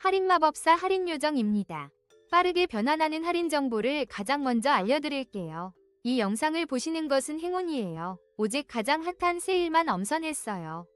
할인 마법사 할인 요정입니다. 빠르게 변환하는 할인 정보를 가장 먼저 알려드릴게요. 이 영상을 보시는 것은 행운이에요. 오직 가장 핫한 세일만 엄선했어요.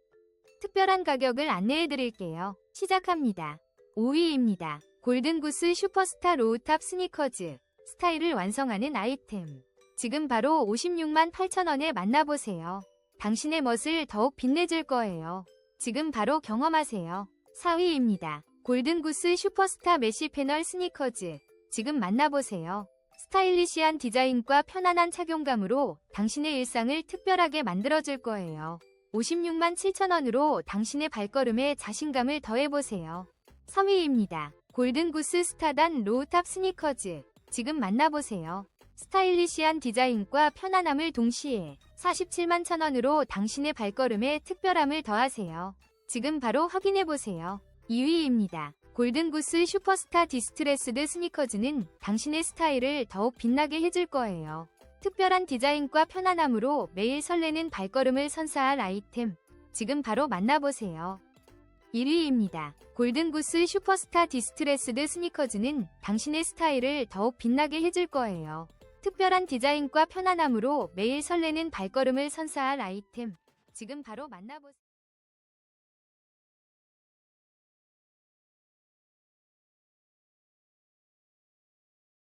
특별한 가격을 안내해드릴게요. 시작합니다. 5위입니다. 골든구스 슈퍼스타 로우탑 스니커즈. 스타일을 완성하는 아이템. 지금 바로 56만 8천원에 만나보세요. 당신의 멋을 더욱 빛내줄 거예요. 지금 바로 경험하세요. 4위입니다. 골든구스 슈퍼스타 메쉬 패널 스니커즈. 지금 만나보세요. 스타일리시한 디자인과 편안한 착용감으로 당신의 일상을 특별하게 만들어줄 거예요. 56만 7천원으로 당신의 발걸음에 자신감을 더해보세요. 3위입니다. 골든구스 스타단 로우탑 스니커즈. 지금 만나보세요. 스타일리시한 디자인과 편안함을 동시에 47만 천원으로 당신의 발걸음에 특별함을 더하세요. 지금 바로 확인해보세요. 2위입니다. 골든구스 슈퍼스타 디스트레스드 스니커즈는 당신의 스타일을 더욱 빛나게 해줄 거예요. 특별한 디자인과 편안함으로 매일 설레는 발걸음을 선사할 아이템. 지금 바로 만나보세요. 1위입니다. 골든구스 슈퍼스타 디스트레스드 스니커즈는 당신의 스타일을 더욱 빛나게 해줄 거예요. 특별한 디자인과 편안함으로 매일 설레는 발걸음을 선사할 아이템. 지금 바로 만나보세요.